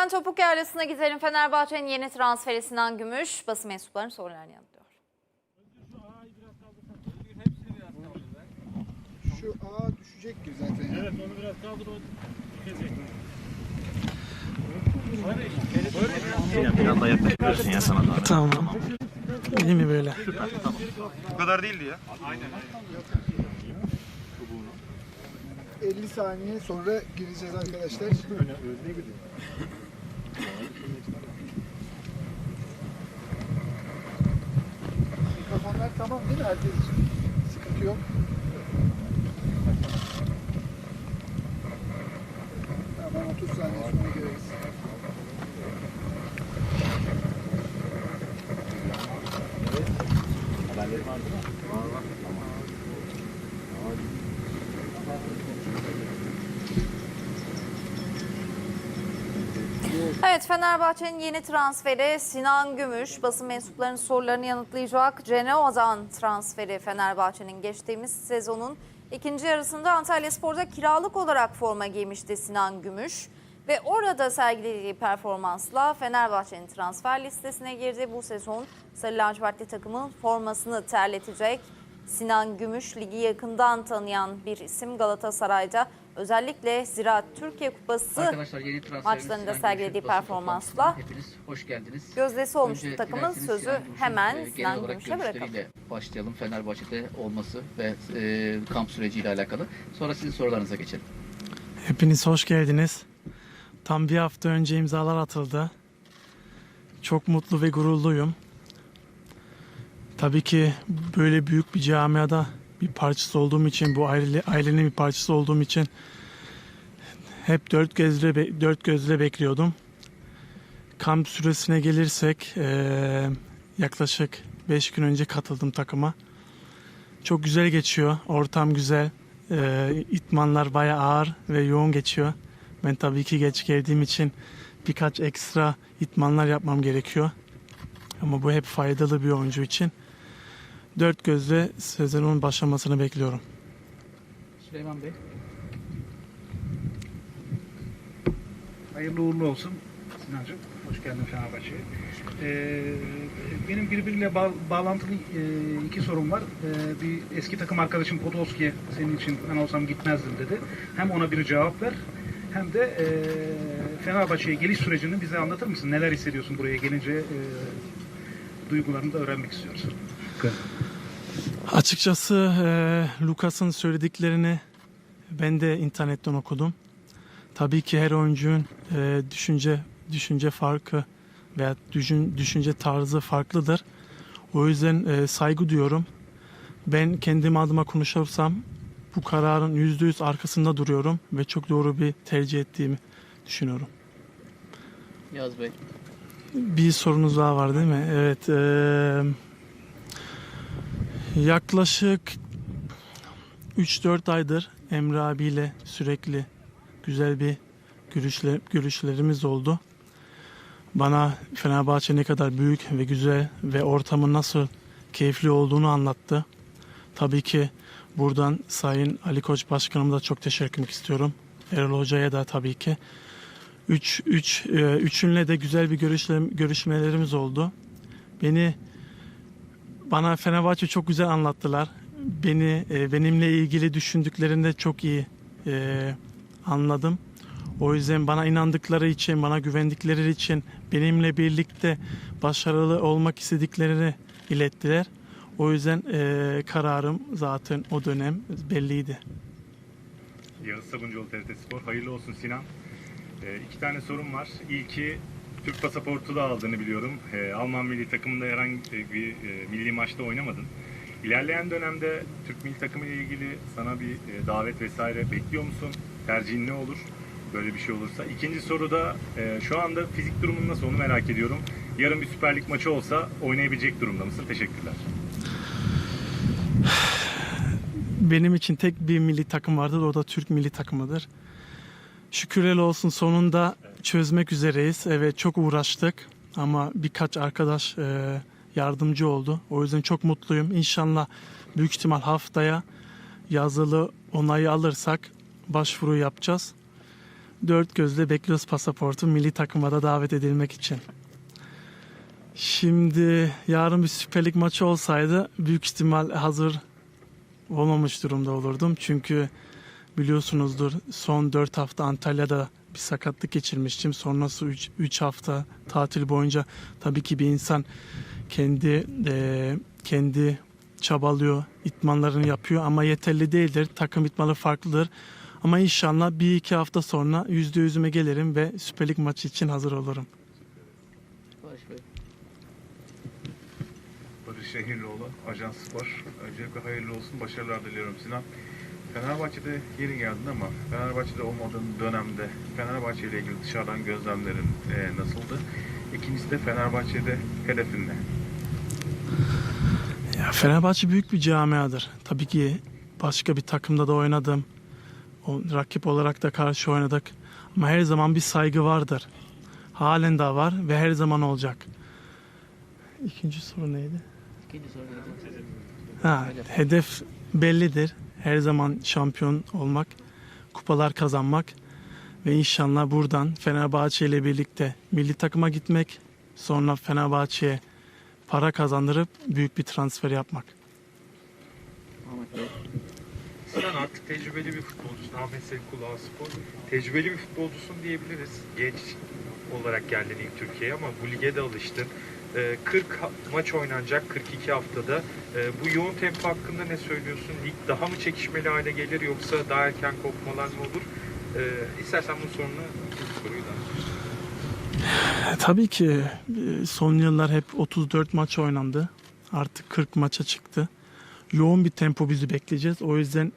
hemen topuk yerlisine gidelim. Fenerbahçe'nin yeni transferi Sinan Gümüş basın mensuplarının sorularını yanıtlıyor. Şu A düşecek ki zaten. Evet onu biraz kaldır o düşecek. Ya biraz daha yaklaşıyorsun ya sana doğru. Tamam. İyi mi böyle? Bu kadar değildi ya. 50 saniye sonra gireceğiz arkadaşlar. Tamam değil mi herkes için? Sıkıntı yok. Tamam 30 saniye sonra gireriz. Evet Fenerbahçe'nin yeni transferi Sinan Gümüş basın mensuplarının sorularını yanıtlayacak. Genoa'dan transferi Fenerbahçe'nin geçtiğimiz sezonun ikinci yarısında Antalya Spor'da kiralık olarak forma giymişti Sinan Gümüş. Ve orada sergilediği performansla Fenerbahçe'nin transfer listesine girdi. Bu sezon Sarı Lacivertli takımın formasını terletecek. Sinan Gümüş ligi yakından tanıyan bir isim Galatasaray'da. Özellikle Ziraat Türkiye Kupası maçlarında sergilediği performansla Hepiniz hoş geldiniz. gözdesi olmuştu Önce takımın. Sözü Sinan hemen e, Sinan Gümüş'e bırakalım. başlayalım Fenerbahçe'de olması ve e, kamp süreciyle alakalı. Sonra sizin sorularınıza geçelim. Hepiniz hoş geldiniz. Tam bir hafta önce imzalar atıldı. Çok mutlu ve gururluyum. Tabii ki böyle büyük bir camiada bir parçası olduğum için, bu aile, ailenin bir parçası olduğum için hep dört gözle, dört gözle bekliyordum. Kamp süresine gelirsek eee, yaklaşık 5 gün önce katıldım takıma. Çok güzel geçiyor. Ortam güzel. Ee, itmanlar bayağı ağır ve yoğun geçiyor. Ben tabii ki geç geldiğim için birkaç ekstra itmanlar yapmam gerekiyor. Ama bu hep faydalı bir oyuncu için. Dört gözle sezonun başlamasını bekliyorum. Süleyman Bey. Hayırlı uğurlu olsun Sinancığım. Hoş geldin Fenerbahçe'ye. Ee, benim birbiriyle ba- bağlantılı e, iki sorum var. Ee, bir eski takım arkadaşım Podolski senin için ben olsam gitmezdim dedi. Hem ona bir cevap ver hem de e, Fenerbahçe'ye geliş sürecini bize anlatır mısın? Neler hissediyorsun buraya gelince? E, duygularını da öğrenmek istiyoruz. Açıkçası e, Lucas'ın söylediklerini ben de internetten okudum. Tabii ki her oyuncunun e, düşünce düşünce farkı veya düşün, düşünce tarzı farklıdır. O yüzden e, saygı duyuyorum. Ben kendim adıma konuşursam bu kararın yüzde yüz arkasında duruyorum ve çok doğru bir tercih ettiğimi düşünüyorum. Yaz Bey. Bir sorunuz daha var değil mi? Evet. eee, yaklaşık 3-4 aydır Emre abiyle sürekli güzel bir görüşler, görüşlerimiz oldu. Bana Fenerbahçe ne kadar büyük ve güzel ve ortamın nasıl keyifli olduğunu anlattı. Tabii ki buradan Sayın Ali Koç Başkanıma çok teşekkür istiyorum. Erol Hoca'ya da tabii ki. Üç, üç, e, üçünle de güzel bir görüşle, görüşmelerimiz oldu. Beni bana Fenerbahçe çok güzel anlattılar. Beni e, benimle ilgili düşündüklerini de çok iyi e, anladım. O yüzden bana inandıkları için, bana güvendikleri için benimle birlikte başarılı olmak istediklerini ilettiler. O yüzden e, kararım zaten o dönem belliydi. Yağız Sabuncuoğlu TRT Spor. Hayırlı olsun Sinan. Ee, iki tane sorum var. İlki Türk pasaportu da aldığını biliyorum. Ee, Alman milli takımında herhangi bir e, milli maçta oynamadın. İlerleyen dönemde Türk milli takımı ile ilgili sana bir e, davet vesaire bekliyor musun? Tercihin ne olur? Böyle bir şey olursa. İkinci soru da e, şu anda fizik durumun nasıl onu merak ediyorum. Yarın bir Süper Lig maçı olsa oynayabilecek durumda mısın? Teşekkürler. Benim için tek bir milli takım vardır. O da Türk milli takımıdır. Şükürler olsun sonunda çözmek üzereyiz. Evet çok uğraştık ama birkaç arkadaş e, yardımcı oldu. O yüzden çok mutluyum. İnşallah büyük ihtimal haftaya yazılı onayı alırsak başvuru yapacağız. dört gözle bekliyoruz pasaportu milli takıma da davet edilmek için. Şimdi yarın bir Süper Lig maçı olsaydı büyük ihtimal hazır olmamış durumda olurdum. Çünkü biliyorsunuzdur son 4 hafta Antalya'da bir sakatlık geçirmiştim. Sonrası 3 hafta tatil boyunca tabii ki bir insan kendi eee, kendi çabalıyor, itmanlarını yapıyor ama yeterli değildir. Takım itmanı farklıdır. Ama inşallah bir iki hafta sonra yüzde yüzüme gelirim ve Süper Lig maçı için hazır olurum. Barış Şehirlioğlu, Ajans Spor. Öncelikle hayırlı olsun, başarılar diliyorum Sinan. Fenerbahçe'de yeni geldin ama Fenerbahçe'de olmadığın dönemde Fenerbahçe ile ilgili dışarıdan gözlemlerin e, nasıldı? İkincisi de Fenerbahçe'de hedefin ne? Ya Fenerbahçe büyük bir camiadır. Tabii ki başka bir takımda da oynadım. O, rakip olarak da karşı oynadık. Ama her zaman bir saygı vardır. Halen de var ve her zaman olacak. İkinci soru neydi? İkinci soru neydi? Ha, Hedef. hedef bellidir. Her zaman şampiyon olmak, kupalar kazanmak ve inşallah buradan Fenerbahçe ile birlikte milli takıma gitmek, sonra Fenerbahçe'ye para kazandırıp büyük bir transfer yapmak. Sinan artık tecrübeli bir futbolcusun. Ahmet Sevkul Spor. Tecrübeli bir futbolcusun diyebiliriz. Genç olarak geldin ilk Türkiye'ye ama bu lige de alıştın. Ee, 40 ha- maç oynanacak 42 haftada. Ee, Bu yoğun tempo hakkında ne söylüyorsun? Lig daha mı çekişmeli hale gelir yoksa daha erken kopmalar mı olur? Ee, İstersen bunun sorunu bu soruyu da. E, Tabii ki e, son yıllar hep 34 maç oynandı. Artık 40 maça çıktı. Yoğun bir tempo bizi bekleyeceğiz. O yüzden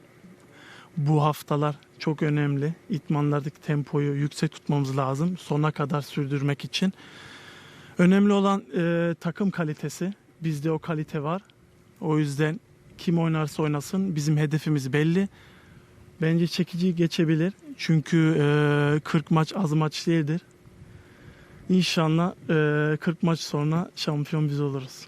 bu haftalar çok önemli. İtmanlardaki tempoyu yüksek tutmamız lazım. Sona kadar sürdürmek için. Önemli olan e, takım kalitesi. Bizde o kalite var. O yüzden kim oynarsa oynasın bizim hedefimiz belli. Bence çekici geçebilir. Çünkü e, 40 maç az maç değildir. İnşallah e, 40 maç sonra şampiyon biz oluruz.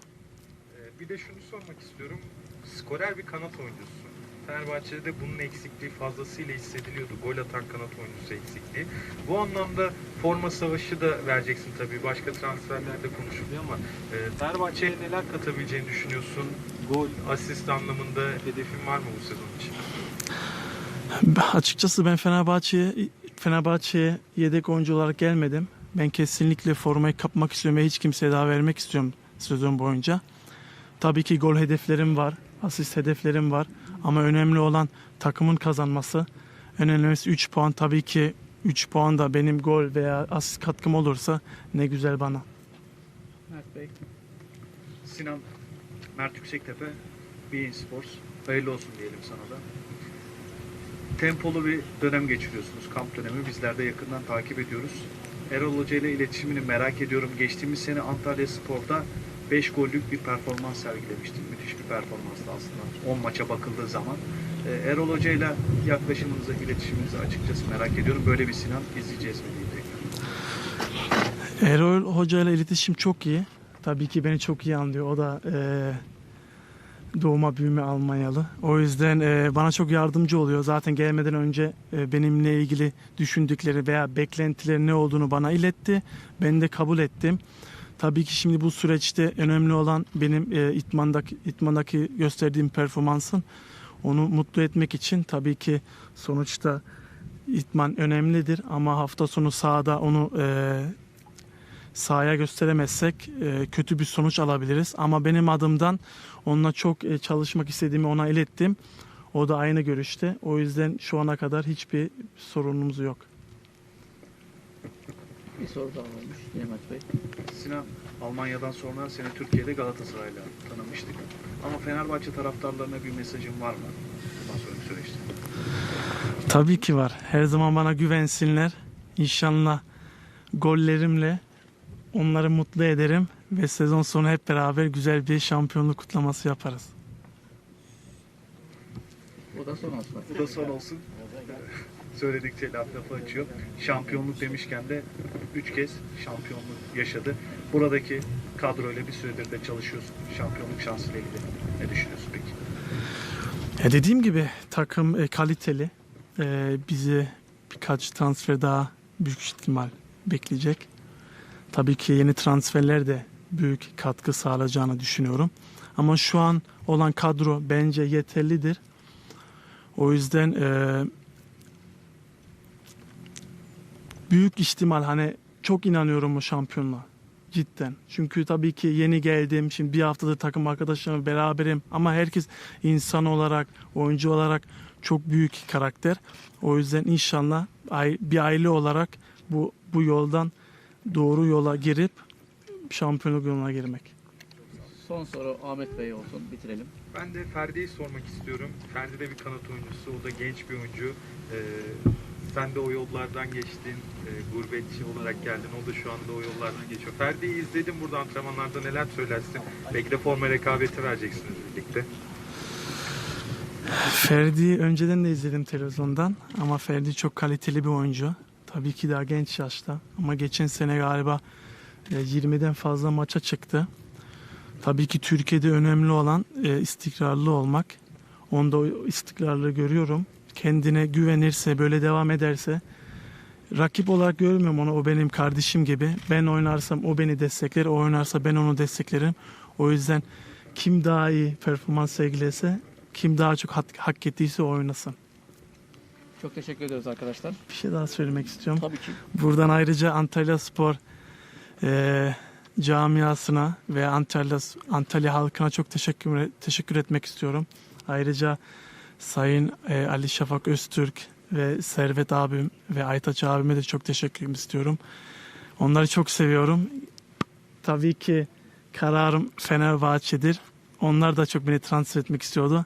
Ee, Bir de şunu sormak istiyorum. Skorer bir kanat oyuncusu. Fenerbahçe'de de bunun eksikliği fazlasıyla hissediliyordu. Gol atan kanat oyuncusu eksikliği. Bu anlamda forma savaşı da vereceksin tabii. Başka transferlerde konuşuluyor ama e, Fenerbahçe'ye neler katabileceğini düşünüyorsun? Gol, asist anlamında hedefin var mı bu sezon için? Açıkçası ben Fenerbahçe'ye Fenerbahçe'ye yedek oyuncu olarak gelmedim. Ben kesinlikle formayı kapmak istiyorum ve hiç kimseye daha vermek istiyorum sezon boyunca. Tabii ki gol hedeflerim var, asist hedeflerim var ama önemli olan takımın kazanması. Önemlisi 3 puan tabii ki 3 puan da benim gol veya asist katkım olursa ne güzel bana. Mert Bey. Sinan, Mert Yüksektepe, Bein Sports. Hayırlı olsun diyelim sana da. Tempolu bir dönem geçiriyorsunuz, kamp dönemi. Bizler de yakından takip ediyoruz. Erol Hoca ile iletişimini merak ediyorum. Geçtiğimiz sene Antalya Spor'da 5 gollük bir performans sergilemiştin. Müthiş bir performanstı aslında. 10 maça bakıldığı zaman. Ee, Erol Hoca ile yaklaşımınızı, iletişiminizi açıkçası merak ediyorum. Böyle bir Sinan izleyeceğiz mi diye. Erol Hoca ile iletişim çok iyi. Tabii ki beni çok iyi anlıyor. O da eee, doğuma büyüme Almanyalı. O yüzden eee, bana çok yardımcı oluyor. Zaten gelmeden önce eee, benimle ilgili düşündükleri veya beklentileri ne olduğunu bana iletti. Ben de kabul ettim. Tabii ki şimdi bu süreçte önemli olan benim eee, itmandaki, itmandaki gösterdiğim performansın onu mutlu etmek için tabii ki sonuçta itman önemlidir ama hafta sonu sahada onu eee sahaya gösteremezsek e, kötü bir sonuç alabiliriz. Ama benim adımdan onunla çok e, çalışmak istediğimi ona ilettim. O da aynı görüşte. O yüzden şu ana kadar hiçbir sorunumuz yok. Bir soru daha olmuş. Yine Mert Bey. Sinan, Almanya'dan sonra seni Türkiye'de Galatasaray'la tanımıştık. Ama Fenerbahçe taraftarlarına bir mesajın var mı? Bundan sonraki süreçte. Tabii ki var. Her zaman bana güvensinler. İnşallah gollerimle onları mutlu ederim ve sezon sonu hep beraber güzel bir şampiyonluk kutlaması yaparız. Bu da son olsun. Bu da son olsun. Söyledikçe laf lafı açıyor. Şampiyonluk demişken de 3 kez şampiyonluk yaşadı. Buradaki kadroyla bir süredir de çalışıyorsun. Şampiyonluk şansıyla ilgili ne düşünüyorsun peki? Ya dediğim gibi takım e, kaliteli. E, bizi birkaç transfer daha büyük ihtimal bekleyecek. Tabii ki yeni transferler de büyük katkı sağlayacağını düşünüyorum. Ama şu an olan kadro bence yeterlidir. O yüzden e, büyük ihtimal hani çok inanıyorum bu şampiyonluğa. Cidden. Çünkü tabii ki yeni geldim. Şimdi bir haftadır takım arkadaşlarımla beraberim. Ama herkes insan olarak, oyuncu olarak çok büyük karakter. O yüzden inşallah bir aile olarak bu bu yoldan doğru yola girip şampiyonluk yoluna girmek. Son soru Ahmet Bey olsun. Bitirelim. Ben de Ferdi'yi sormak istiyorum. Ferdi de bir kanat oyuncusu, o da genç bir oyuncu. Ee, sen de o yollardan geçtin, ee, gurbetçi olarak geldin. O da şu anda o yollardan geçiyor. Ferdi'yi izledim burada antrenmanlarda neler söylersin? Belki de forma rekabeti vereceksiniz birlikte. Ferdi önceden de izledim televizyondan ama Ferdi çok kaliteli bir oyuncu. Tabii ki daha genç yaşta ama geçen sene galiba e, 20'den fazla maça çıktı. Tabii ki Türkiye'de önemli olan e, istikrarlı olmak. Onda istikrarlı görüyorum. Kendine güvenirse, böyle devam ederse rakip olarak görmüyorum onu. O benim kardeşim gibi. Ben oynarsam o beni destekler, o oynarsa ben onu desteklerim. O yüzden kim daha iyi performans sergilese, kim daha çok hak, hak ettiyse o oynasın. Çok teşekkür ediyoruz arkadaşlar. Bir şey daha söylemek istiyorum. Tabii ki. Buradan ayrıca Antalya Spor eee, camiasına ve Antalya Antalya halkına çok teşekkür teşekkür etmek istiyorum. Ayrıca Sayın eee, Ali Şafak Öztürk ve Servet abim ve Aytaç abime de çok teşekkür istiyorum. Onları çok seviyorum. Tabii ki kararım Fenerbahçe'dir. Onlar da çok beni transfer etmek istiyordu.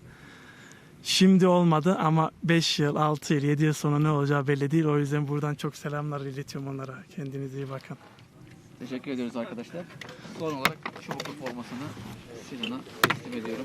Şimdi olmadı ama 5 yıl, 6 yıl, 7 yıl sonra ne olacağı belli değil. O yüzden buradan çok selamlar iletiyorum onlara. Kendinize iyi bakın. Teşekkür ediyoruz arkadaşlar. Son olarak Çubuklu formasını Sinan'a teslim ediyorum.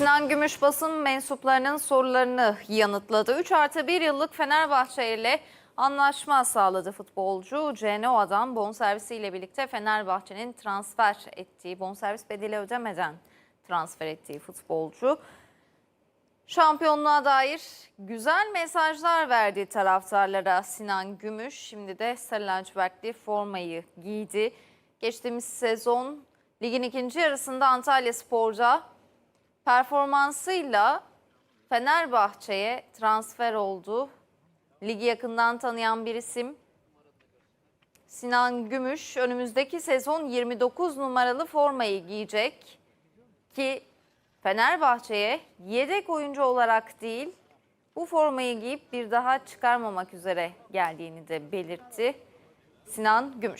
Sinan Gümüş basın mensuplarının sorularını yanıtladı. 3 artı 1 yıllık Fenerbahçe ile anlaşma sağladı futbolcu. Genoa'dan bonservisiyle birlikte Fenerbahçe'nin transfer ettiği, bonservis bedeli ödemeden transfer ettiği futbolcu. Şampiyonluğa dair güzel mesajlar verdi taraftarlara Sinan Gümüş. Şimdi de Sarı lacivertli formayı giydi. Geçtiğimiz sezon ligin ikinci yarısında Antalya Spor'da performansıyla Fenerbahçe'ye transfer oldu. Ligi yakından tanıyan bir isim. Sinan Gümüş önümüzdeki sezon 29 numaralı formayı giyecek ki Fenerbahçe'ye yedek oyuncu olarak değil bu formayı giyip bir daha çıkarmamak üzere geldiğini de belirtti. Sinan Gümüş.